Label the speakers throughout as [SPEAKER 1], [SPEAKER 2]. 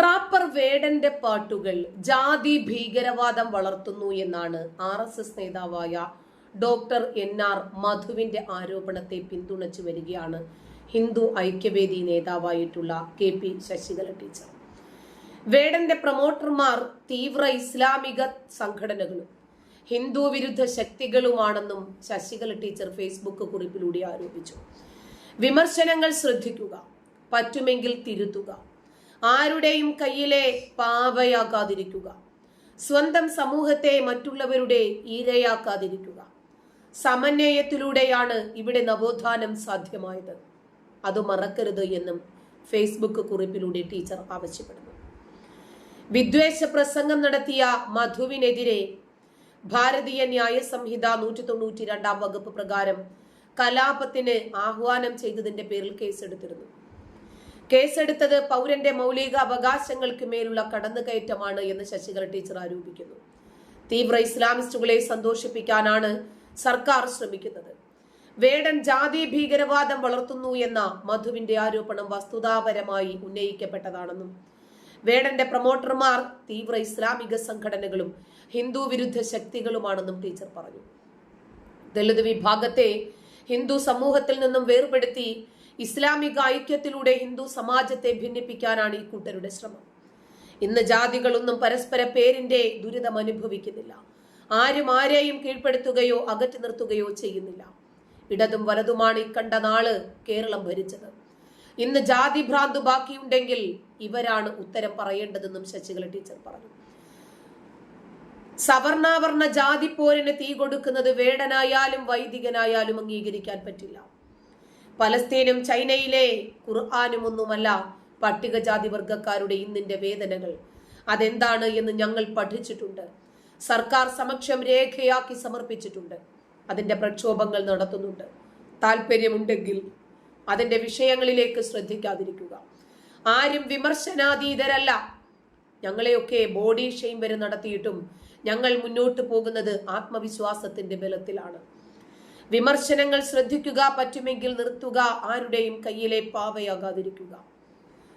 [SPEAKER 1] Wrapper വേടന്റെ പാട്ടുകൾ ജാതി ഭീകരവാദം വളർത്തുന്നു എന്നാണ് ആർ എസ് എസ് നേതാവായ ഡോക്ടർ എൻ ആർ മധുവിന്റെ ആരോപണത്തെ പിന്തുണച്ചു വരികയാണ് ഹിന്ദു ഐക്യവേദി നേതാവായിട്ടുള്ള കെ പി ശശികല ടീച്ചർ. വേടന്റെ പ്രൊമോട്ടർമാർ തീവ്ര ഇസ്ലാമിക സംഘടനകളും ഹിന്ദു വിരുദ്ധ ശക്തികളുമാണെന്നും ശശികല ടീച്ചർ ഫേസ്ബുക്ക് കുറിപ്പിലൂടെ ആരോപിച്ചു. വിമർശനങ്ങൾ ശ്രദ്ധിക്കുക പറ്റുമെങ്കിൽ തിരുത്തുക ആരുടെയും കയ്യിലെ പാവയാക്കാതിരിക്കുക സ്വന്തം സമൂഹത്തെ മറ്റുള്ളവരുടെ ഇരയാക്കാതിരിക്കുക. സമന്വയത്തിലൂടെയാണ് ഇവിടെ നവോത്ഥാനം സാധ്യമായത്. അത് മറക്കരുത് എന്നും ഫേസ്ബുക്ക് കുറിപ്പിലൂടെ ടീച്ചർ ആവശ്യപ്പെടുന്നു. വിദ്വേഷ പ്രസംഗം നടത്തിയ മധുവിനെതിരെ ഭാരതീയ ന്യായ സംഹിത നൂറ്റി തൊണ്ണൂറ്റി രണ്ടാം വകുപ്പ് പ്രകാരം കലാപത്തിന് ആഹ്വാനം ചെയ്തതിന്റെ പേരിൽ കേസെടുത്തിരുന്നു. കേസെടുത്തത് പൗരന്റെ മൗലിക അവകാശങ്ങൾക്ക് മേലുള്ള കടന്നുകയറ്റമാണ് എന്ന് ശശികല ടീച്ചർ ആരോപിക്കുന്നു. തീവ്ര ഇസ്ലാമിസ്റ്റുകളെ സന്തോഷിപ്പിക്കാനാണ് സർക്കാർ ശ്രമിക്കുന്നത്. വേടൻ ജാതി ഭീകരവാദം വളർത്തുന്നു എന്ന മധുവിന്റെ ആരോപണം വസ്തുതാപരമായി ഉന്നയിക്കപ്പെട്ടതാണെന്നും വേടന്റെ പ്രൊമോട്ടർമാർ തീവ്ര ഇസ്ലാമിക സംഘടനകളും ഹിന്ദു വിരുദ്ധ ശക്തികളുമാണെന്നും ടീച്ചർ പറഞ്ഞു. ദളിത് വിഭാഗത്തെ ഹിന്ദു സമൂഹത്തിൽ നിന്നും വേർപെടുത്തി ഇസ്ലാമിക ഐക്യത്തിലൂടെ ഹിന്ദു സമാജത്തെ ഭിന്നിപ്പിക്കാനാണ് ഈ കൂട്ടരുടെ ശ്രമം. ഇന്ന് ജാതികളൊന്നും പരസ്പര പേരിന്റെ ദുരിതം അനുഭവിക്കുന്നില്ല. ആരും ആരെയും കീഴ്പ്പെടുത്തുകയോ അകറ്റി നിർത്തുകയോ ചെയ്യുന്നില്ല. ഇടതും വലതുമാണ് ഇക്കണ്ട നാൾ കേരളം ഭരിച്ചത്. ഇന്ന് ജാതി ഭ്രാന്ത് ബാക്കിയുണ്ടെങ്കിൽ ഇവരാണ് ഉത്തരം പറയേണ്ടതെന്നും ശശികല ടീച്ചർ പറഞ്ഞു. സവർണാവർണ ജാതി പോരിന് തീ കൊടുക്കുന്നത് വേടനായാലും വൈദികനായാലും അംഗീകരിക്കാൻ പറ്റില്ല. പലസ്തീനും ചൈനയിലെ ഖുർആാനും ഒന്നുമല്ല പട്ടികജാതി വർഗക്കാരുടെ ഇന്നിന്റെ വേദനകൾ അതെന്താണ് എന്ന് ഞങ്ങൾ പഠിച്ചിട്ടുണ്ട്. സർക്കാർ സമക്ഷം രേഖയാക്കി സമർപ്പിച്ചിട്ടുണ്ട്. അതിന്റെ പ്രക്ഷോഭങ്ങൾ നടത്തുന്നുണ്ട്. താല്പര്യമുണ്ടെങ്കിൽ അതിന്റെ വിഷയങ്ങളിലേക്ക് ശ്രദ്ധിക്കാതിരിക്കുക. ആരും വിമർശനാതീതരല്ല. ഞങ്ങളെയൊക്കെ ബോഡി ഷെയിം വരെ നടത്തിയിട്ടും ഞങ്ങൾ മുന്നോട്ട് പോകുന്നത് ആത്മവിശ്വാസത്തിന്റെ ബലത്തിലാണ്. വിമർശനങ്ങൾ ശ്രദ്ധിക്കുക പറ്റുമെങ്കിൽ നിർത്തുക ആരുടെയും കയ്യിലെ പാവയാകാതിരിക്കുക.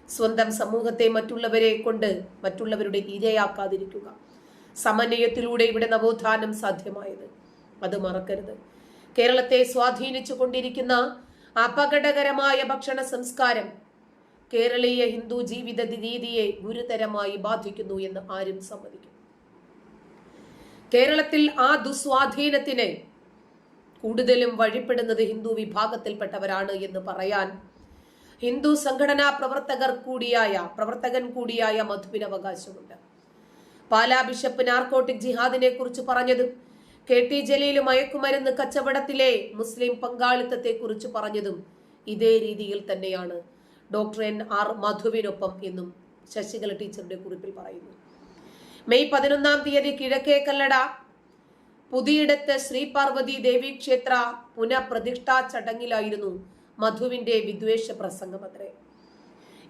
[SPEAKER 1] സ്വന്തം സമൂഹത്തെ മറ്റുള്ളവരെ കൊണ്ട് മറ്റുള്ളവരുടെ ഇരയാക്കാതിരിക്കുക. സമന്വയത്തിലൂടെ ഇവിടെ നവോത്ഥാനം സാധ്യമായത്. അത് മറക്കരുത്. കേരളത്തെ സ്വാധീനിച്ചു കൊണ്ടിരിക്കുന്ന അപകടകരമായ ഭക്ഷണ സംസ്കാരം കേരളീയ ഹിന്ദു ജീവിത രീതിയെ ഗുരുതരമായി ബാധിക്കുന്നു എന്ന് ആരും സമ്മതിക്കും. കേരളത്തിൽ ആ ദുസ്വാധീനത്തിന് കൂടുതലും വഴിപ്പെടുന്നത് ഹിന്ദു വിഭാഗത്തിൽപ്പെട്ടവരാണ് എന്ന് പറയാൻ ഹിന്ദു സംഘടനാ പ്രവർത്തകർ കൂടിയായ പ്രവർത്തകൻ കൂടിയായ മധുവിന് അവകാശമുണ്ട്. പാലാ ബിഷപ്പ് നാർക്കോട്ടിക് ജിഹാദിനെ കുറിച്ച് പറഞ്ഞതും കെ ടി ജലീൽ മയക്കുമരുന്ന് കച്ചവടത്തിലെ മുസ്ലിം പങ്കാളിത്തത്തെ കുറിച്ച് പറഞ്ഞതും ഇതേ രീതിയിൽ തന്നെയാണ്. ഡോക്ടർ എൻ ആർ മധുവിനൊപ്പം എന്നും ശശികല ടീച്ചറുടെ കുറിപ്പിൽ പറയുന്നു. മെയ് പതിനൊന്നാം തീയതി കിഴക്കേ കല്ലട പുതിയിടത്ത് ശ്രീ പാർവതി ദേവി ക്ഷേത്ര പുനഃപ്രതിഷ്ഠാ ചടങ്ങിലായിരുന്നു മധുവിന്റെ വിദ്വേഷ പ്രസംഗം അത്രേ.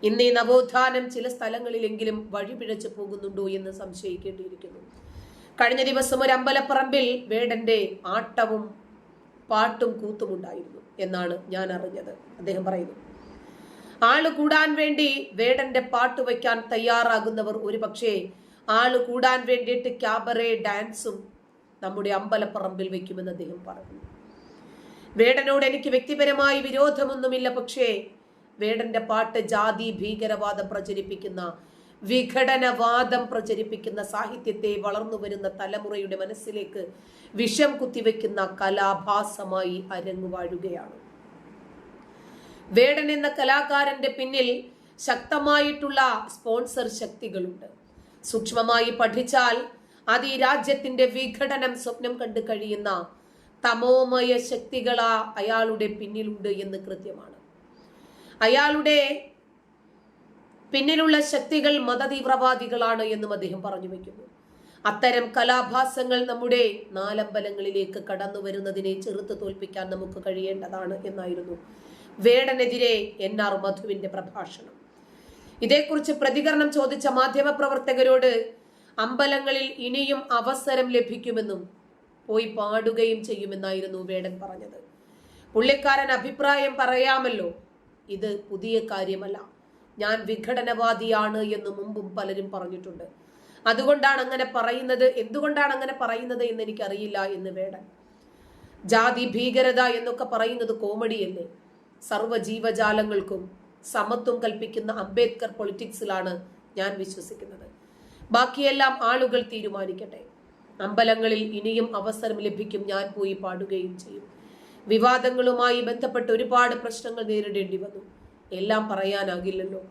[SPEAKER 1] ഇന്ന് ഈ നവോത്ഥാനം ചില സ്ഥലങ്ങളിലെങ്കിലും വഴിപിഴച്ചു പോകുന്നുണ്ടോ എന്ന് സംശയിക്കേണ്ടിയിരിക്കുന്നു. കഴിഞ്ഞ ദിവസം ഒരു അമ്പലപ്പറമ്പിൽ വേടന്റെ ആട്ടവും പാട്ടും കൂത്തുമുണ്ടായിരുന്നു എന്നാണ് ഞാൻ അറിഞ്ഞത്. അദ്ദേഹം പറയുന്നു ആൾ കൂടാൻ വേണ്ടി വേടന്റെ പാട്ട് വയ്ക്കാൻ തയ്യാറാകുന്നവർ ഒരു പക്ഷേ ആൾ കൂടാൻ വേണ്ടിയിട്ട് ക്യാബറെ ഡാൻസും നമ്മുടെ അമ്പലപ്പറമ്പിൽ വെക്കുമെന്ന് അദ്ദേഹം പറഞ്ഞു. വേടനോട് എനിക്ക് വ്യക്തിപരമായി വിരോധമൊന്നുമില്ല പക്ഷേ വേടന്റെ പാട്ട് ജാതി ഭീകരവാദം പ്രചരിപ്പിക്കുന്ന വിഘടനവാദം പ്രചരിപ്പിക്കുന്ന സാഹിത്യത്തെ വളർന്നു വരുന്ന തലമുറയുടെ മനസ്സിലേക്ക് വിഷം കുത്തിവെക്കുന്ന കലാഭാസമായി അരങ്ങുവാഴുകയാണ് വേടൻ എന്ന കലാകാരന്റെ പിന്നിൽ ശക്തമായിട്ടുള്ള സ്പോൺസർ ശക്തികളുണ്ട്. സൂക്ഷ്മമായി പഠിച്ചാൽ അത് ഈ രാജ്യത്തിന്റെ വിഘടനം സ്വപ്നം കണ്ടു കഴിയുന്ന തമോമയ ശക്തികളാ അയാളുടെ പിന്നിലുണ്ട് എന്ന് കൃത്യമാണ്. അയാളുടെ പിന്നിലുള്ള ശക്തികൾ മതതീവ്രവാദികളാണ് എന്നും അദ്ദേഹം പറഞ്ഞു വയ്ക്കുന്നു. അത്തരം കലാഭാസങ്ങൾ നമ്മുടെ നാലമ്പലങ്ങളിലേക്ക് കടന്നു വരുന്നതിനെ ചെറുത്ത് തോൽപ്പിക്കാൻ നമുക്ക് കഴിയേണ്ടതാണ് എന്നായിരുന്നു വേടനെതിരെ എൻ ആർ മധുവിന്റെ പ്രഭാഷണം. ഇതേക്കുറിച്ച് പ്രതികരണം ചോദിച്ച മാധ്യമപ്രവർത്തകരോട് അമ്പലങ്ങളിൽ ഇനിയും അവസരം ലഭിക്കുമെന്നും പോയി പാടുകയും ചെയ്യുമെന്നായിരുന്നു വേടൻ പറഞ്ഞത്. പുള്ളിക്കാരൻ അഭിപ്രായം പറയാമല്ലോ. ഇത് പുതിയ കാര്യമല്ല. ഞാൻ വിഘടനവാദിയാണ് എന്ന് മുമ്പും പലരും പറഞ്ഞിട്ടുണ്ട്. അതുകൊണ്ടാണ് അങ്ങനെ പറയുന്നത് എന്തുകൊണ്ടാണ് അങ്ങനെ പറയുന്നത് എന്ന് എനിക്കറിയില്ല എന്ന് വേടൻ. ജാതി ഭീകരത എന്നൊക്കെ പറയുന്നത് കോമഡിയല്ലേ? സർവ ജീവജാലങ്ങൾക്കും സമത്വം കൽപ്പിക്കുന്ന അംബേദ്കർ പൊളിറ്റിക്സിലാണ് ഞാൻ വിശ്വസിക്കുന്നത്. ബാക്കിയെല്ലാം ആളുകൾ തീരുമാനിക്കട്ടെ. അമ്പലങ്ങളിൽ ഇനിയും അവസരം ലഭിക്കും ഞാൻ പോയി പാടുകയും ചെയ്യും. വിവാദങ്ങളുമായി ബന്ധപ്പെട്ട് ഒരുപാട് പ്രശ്നങ്ങൾ നേരിടേണ്ടി വന്നു. എല്ലാം പറയാനാകില്ലല്ലോ.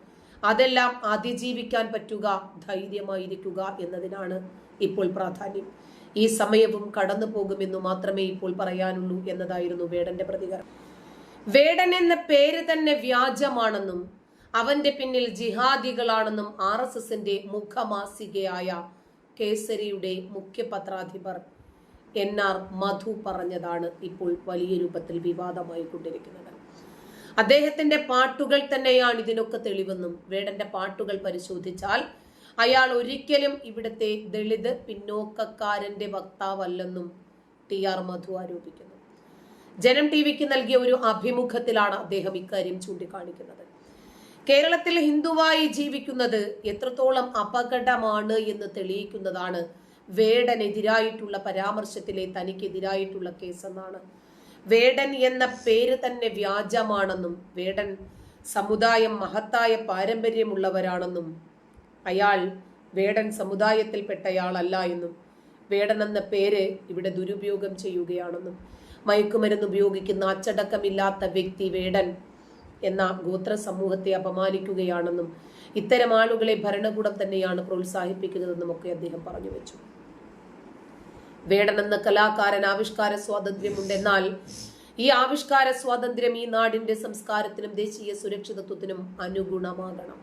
[SPEAKER 1] അതെല്ലാം അതിജീവിക്കാൻ പറ്റുക ധൈര്യമായിരിക്കുക എന്നതിനാണ് ഇപ്പോൾ പ്രാധാന്യം. ഈ സമയവും കടന്നു പോകുമെന്നു മാത്രമേ ഇപ്പോൾ പറയാനുള്ളൂ എന്നതായിരുന്നു വേടന്റെ പ്രതികരണം. വേടൻ എന്ന പേര് തന്നെ വ്യാജമാണെന്നും അവന്റെ പിന്നിൽ ജിഹാദികളാണെന്നും ആർ എസ് എസിന്റെ മുഖമാസികയായ കേസരിയുടെ മുഖ്യപത്രാധിപർ എൻ ആർ മധു പറഞ്ഞതാണ് ഇപ്പോൾ വലിയ രൂപത്തിൽ വിവാദമായി കൊണ്ടിരിക്കുന്നത്. അദ്ദേഹത്തിന്റെ പാട്ടുകൾ തന്നെയാണ് ഇതിനൊക്കെ തെളിവെന്നും വേടന്റെ പാട്ടുകൾ പരിശോധിച്ചാൽ അയാൾ ഒരിക്കലും ഇവിടുത്തെ ദളിത് പിന്നോക്കക്കാരന്റെ വക്താവല്ലെന്നും ടി ആർ മധു ആരോപിക്കുന്നു. ജനം ടി വിക്ക് നൽകിയ ഒരു അഭിമുഖത്തിലാണ് അദ്ദേഹം ഇക്കാര്യം ചൂണ്ടിക്കാണിക്കുന്നത്. കേരളത്തിൽ ഹിന്ദുവായി ജീവിക്കുന്നത് എത്രത്തോളം അപകടമാണ് എന്ന് തെളിയിക്കുന്നതാണ് വേടനെതിരായിട്ടുള്ള പരാമർശത്തിലെ തനിക്കെതിരായിട്ടുള്ള കേസെന്നാണ്. വേടൻ എന്ന പേര് തന്നെ വ്യാജമാണെന്നും വേടൻ സമുദായം മഹത്തായ പാരമ്പര്യമുള്ളവരാണെന്നും അയാൾ വേടൻ സമുദായത്തിൽപ്പെട്ടയാളല്ല എന്നും വേടൻ എന്ന പേര് ഇവിടെ ദുരുപയോഗം ചെയ്യുകയാണെന്നും മയക്കുമരുന്ന് ഉപയോഗിക്കുന്ന അച്ചടക്കമില്ലാത്ത വ്യക്തി വേടൻ എന്ന ഗോത്ര സമൂഹത്തെ അപമാനിക്കുകയാണെന്നും ഇത്തരം ആളുകളെ ഭരണകൂടം തന്നെയാണ് പ്രോത്സാഹിപ്പിക്കുന്നതെന്നും ഒക്കെ അദ്ദേഹം പറഞ്ഞു വെച്ചു വേടൻ എന്ന കലാകാരൻ ആവിഷ്കാര സ്വാതന്ത്ര്യമുണ്ടെന്നാൽ ഈ ആവിഷ്കാര സ്വാതന്ത്ര്യം ഈ നാടിന്റെ സംസ്കാരത്തിനും ദേശീയ സുരക്ഷിതത്വത്തിനും അനുഗുണമാകണം.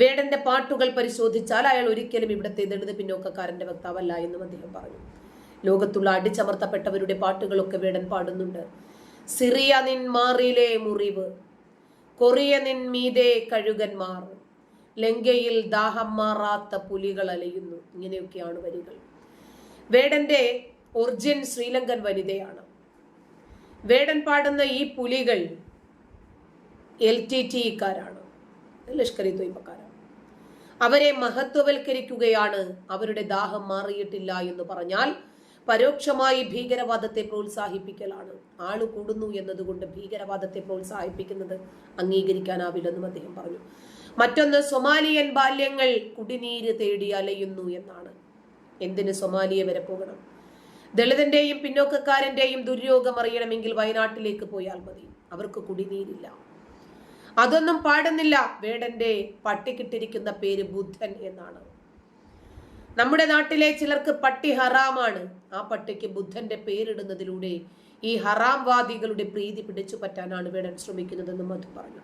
[SPEAKER 1] വേടന്റെ പാട്ടുകൾ പരിശോധിച്ചാൽ അയാൾ ഒരിക്കലും ഇവിടുത്തെ ദളിത് പിന്നോക്കക്കാരന്റെ വക്താവല്ല എന്നും അദ്ദേഹം പറഞ്ഞു. ലോകത്തുള്ള അടിച്ചമർത്തപ്പെട്ടവരുടെ പാട്ടുകളൊക്കെ വേടൻ പാടുന്നുണ്ട്. സിറിയ നിൻ മാറിയിലെ മുറിവ് കൊറിയ മീതേ മീതെ കഴുകന്മാർ ലങ്കയിൽ ദാഹം മാറാത്ത പുലികൾ അലയുന്നു. ഇങ്ങനെയൊക്കെയാണ് വരികൾ. വേടന്റെ ഒറിജിൻ ശ്രീലങ്കൻ വനിതയാണ്. വേടൻ പാടുന്ന ഈ പുലികൾ എൽ ടി ടിക്കാരാണ് ലഷ്കർ ഇ തൊയ്പക്കാരാണ് അവരെ മഹത്വവൽക്കരിക്കുകയാണ്. അവരുടെ ദാഹം മാറിയിട്ടില്ല എന്ന് പറഞ്ഞാൽ പരോക്ഷമായി ഭീകരവാദത്തെ പ്രോത്സാഹിപ്പിക്കലാണ്. ആൾ കൂടുന്നു എന്നതുകൊണ്ട് ഭീകരവാദത്തെ പ്രോത്സാഹിപ്പിക്കുന്നത് അംഗീകരിക്കാനാവില്ലെന്നും അദ്ദേഹം പറഞ്ഞു. മറ്റൊന്ന് സൊമാലിയൻ ബാല്യങ്ങൾ കുടിനീര് തേടി അലയുന്നു എന്നാണ്. എന്തിന് സൊമാലിയ വരെ പോകണം? ദളിതന്റെയും പിന്നോക്കക്കാരന്റെയും ദുര്യോഗം അറിയണമെങ്കിൽ വയനാട്ടിലേക്ക് പോയാൽ മതി. അവർക്ക് കുടിനീരില്ല. അതൊന്നും പാടുന്നില്ല. വേടന്റെ പട്ടിക്കിട്ടിരിക്കുന്ന പേര് ബുദ്ധൻ എന്നാണ്. നമ്മുടെ നാട്ടിലെ ചിലർക്ക് പട്ടി ഹറാമാണ്. ആ പട്ടിക്ക് ബുദ്ധന്റെ പേരിടുന്നതിലൂടെ ഈ ഹറാംവാദികളുടെ പ്രീതി പിടിച്ചു പറ്റാനാണ് വേടൻ ശ്രമിക്കുന്നതെന്ന് മധു പറഞ്ഞു.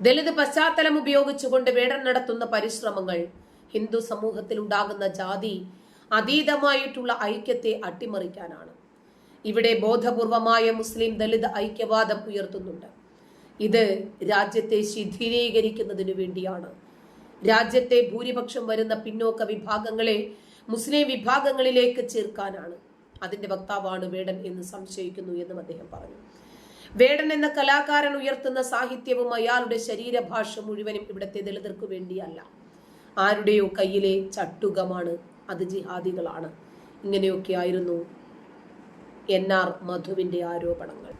[SPEAKER 1] ദലിത് പശ്ചാത്തലം ഉപയോഗിച്ചുകൊണ്ട് വേടൻ നടത്തുന്ന പരിശ്രമങ്ങൾ ഹിന്ദു സമൂഹത്തിൽ ഉണ്ടാകുന്ന ജാതി അതീതമായിട്ടുള്ള ഐക്യത്തെ അട്ടിമറിക്കാനാണ്. ഇവിടെ ബോധപൂർവമായ മുസ്ലിം ദലിത് ഐക്യവാദം ഉയർത്തുന്നുണ്ട്. ഇത് രാജ്യത്തെ ശിഥിലീകരിക്കുന്നതിനു വേണ്ടിയാണ് രാജ്യത്തെ ഭൂരിപക്ഷം വരുന്ന പിന്നോക്ക വിഭാഗങ്ങളെ മുസ്ലിം വിഭാഗങ്ങളിലേക്ക് ചേർക്കാനാണ്. അതിന്റെ വക്താവാണ് വേടൻ എന്ന് സംശയിക്കുന്നു എന്നും അദ്ദേഹം പറഞ്ഞു. വേടൻ എന്ന കലാകാരൻ ഉയർത്തുന്ന സാഹിത്യവും അയാളുടെ ശരീരഭാഷ മുഴുവനും ഇവിടുത്തെ ദളിതർക്ക് വേണ്ടിയല്ല. ആരുടെയോ കയ്യിലെ ചട്ടുകമാണ് അത് ജിഹാദികളാണ്. ഇങ്ങനെയൊക്കെയായിരുന്നു എൻ ആർ മധുവിന്റെ ആരോപണങ്ങൾ.